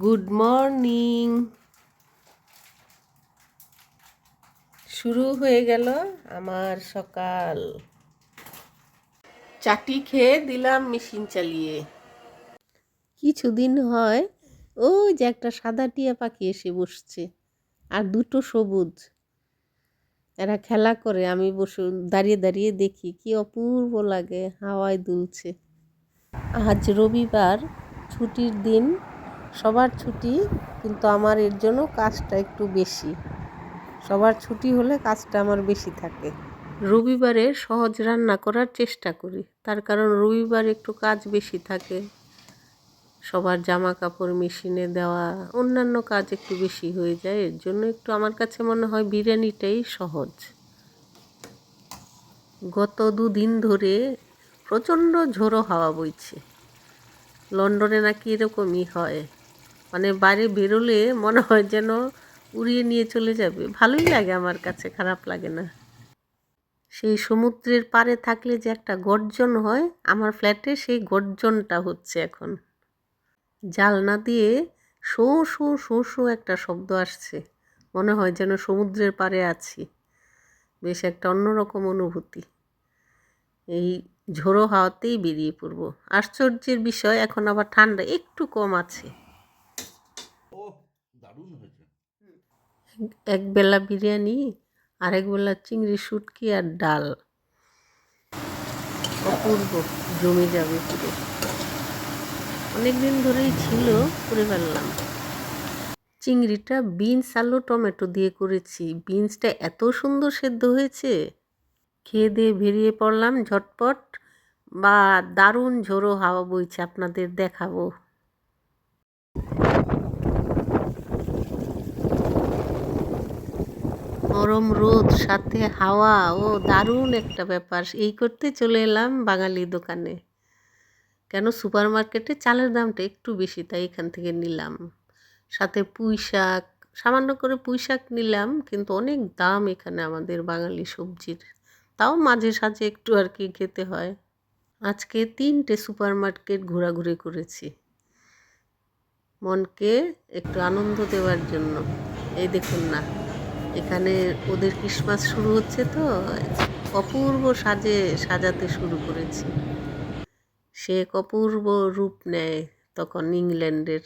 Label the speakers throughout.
Speaker 1: Good morning শুরু হয়ে গেল আমার সকাল। চাটি খেয়ে দিলাম মেশিন চালিয়ে। কিছুদিন হয়, ওই যে একটা সাদা টিয়া পাখি এসে বসছে, আর দুটো সবুজ। এরা খেলা করে, আমি বসে দাঁড়িয়ে দাঁড়িয়ে দেখি, কি অপূর্ব লাগে, হাওয়ায় দুলছে। আজ রবিবার, ছুটির দিন সবার ছুটি, কিন্তু আমার এর জন্য কাজটা একটু বেশি। সবার ছুটি হলে কাজটা আমার বেশি থাকে। রবিবারে সহজ রান্না করার চেষ্টা করি। তার কারণ রবিবার একটু কাজ বেশি থাকে। সবার জামা কাপড় মেশিনে দেওয়া, অন্যান্য কাজ একটু বেশি হয়ে যায়। এর জন্য একটু আমার কাছে মনে হয় বিরিয়ানিটাই সহজ। গত দুদিন ধরে প্রচণ্ড ঝোড়ো হাওয়া বইছে। লন্ডনে নাকি এরকমই হয়। মানে বাইরে বেরোলে মনে হয় যেন উড়িয়ে নিয়ে চলে যাবে। ভালোই লাগে আমার কাছে, খারাপ লাগে না। সেই সমুদ্রের পাড়ে থাকলে যে একটা গর্জন হয়, আমার ফ্ল্যাটে সেই গর্জনটা হচ্ছে এখন। জালনা দিয়ে শো শো শো শো একটা শব্দ আসছে। মনে হয় যেন সমুদ্রের পাড়ে আছি। বেশ একটা অন্যরকম অনুভূতি। এই ঝোড়ো হাওয়াতেই বেরিয়ে পড়ব। আশ্চর্যের বিষয়, এখন আবার ঠান্ডা একটু কম আছে।
Speaker 2: দারুণ হয়েছে।
Speaker 1: এক বেলা বিরিয়ানি, আরেক বেলা চিংড়ি শুটকি আর ডাল। অপূর্ব, জমে যাবে পুরো। অনেক দিন ধরেই ছিল করে ফেললাম। চিংড়িটা বিনস আলু টমেটো দিয়ে করেছি। বিনসটা এত সুন্দর সেদ্ধ হয়েছে। খেয়ে দিয়ে বেরিয়ে পড়লাম ঝটপট। বা দারুণ ঝোড়ো হাওয়া বইছে আপনাদের দেখাবো। গরম রোদ, সাথে হাওয়া ও দারুণ একটা ব্যাপার। এই করতে চলে এলাম বাঙালি দোকানে। কেন সুপার মার্কেটে চালের দামটা একটু বেশি, তাই এখান থেকে নিলাম। সাথে পুঁই শাক, সামান্য করে পুঁই শাক নিলাম, কিন্তু অনেক দাম এখানে আমাদের বাঙালি সবজির। তাও মাঝে সাঝে একটু আর কি খেতে হয়। আজকে তিনটে সুপার মার্কেট ঘোরাঘুরি করেছি। মনকে একটু আনন্দ দেওয়ার জন্য। এই দেখুন না। এখানে ওদের ক্রিসমাস শুরু হচ্ছে তো। অপূর্ব সাজে, সাজাতে শুরু করেছি। সে এক অপূর্ব রূপ নেয় তখন ইংল্যান্ডের।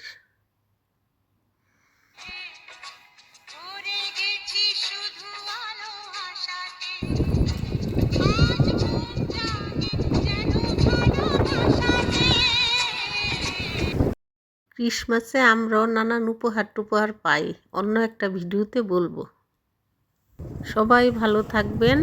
Speaker 1: ক্রিসমাসে আমরাও নানান উপহার টুপহার পাই। অন্য একটা ভিডিওতে বলব। সবাই ভালো থাকবেন।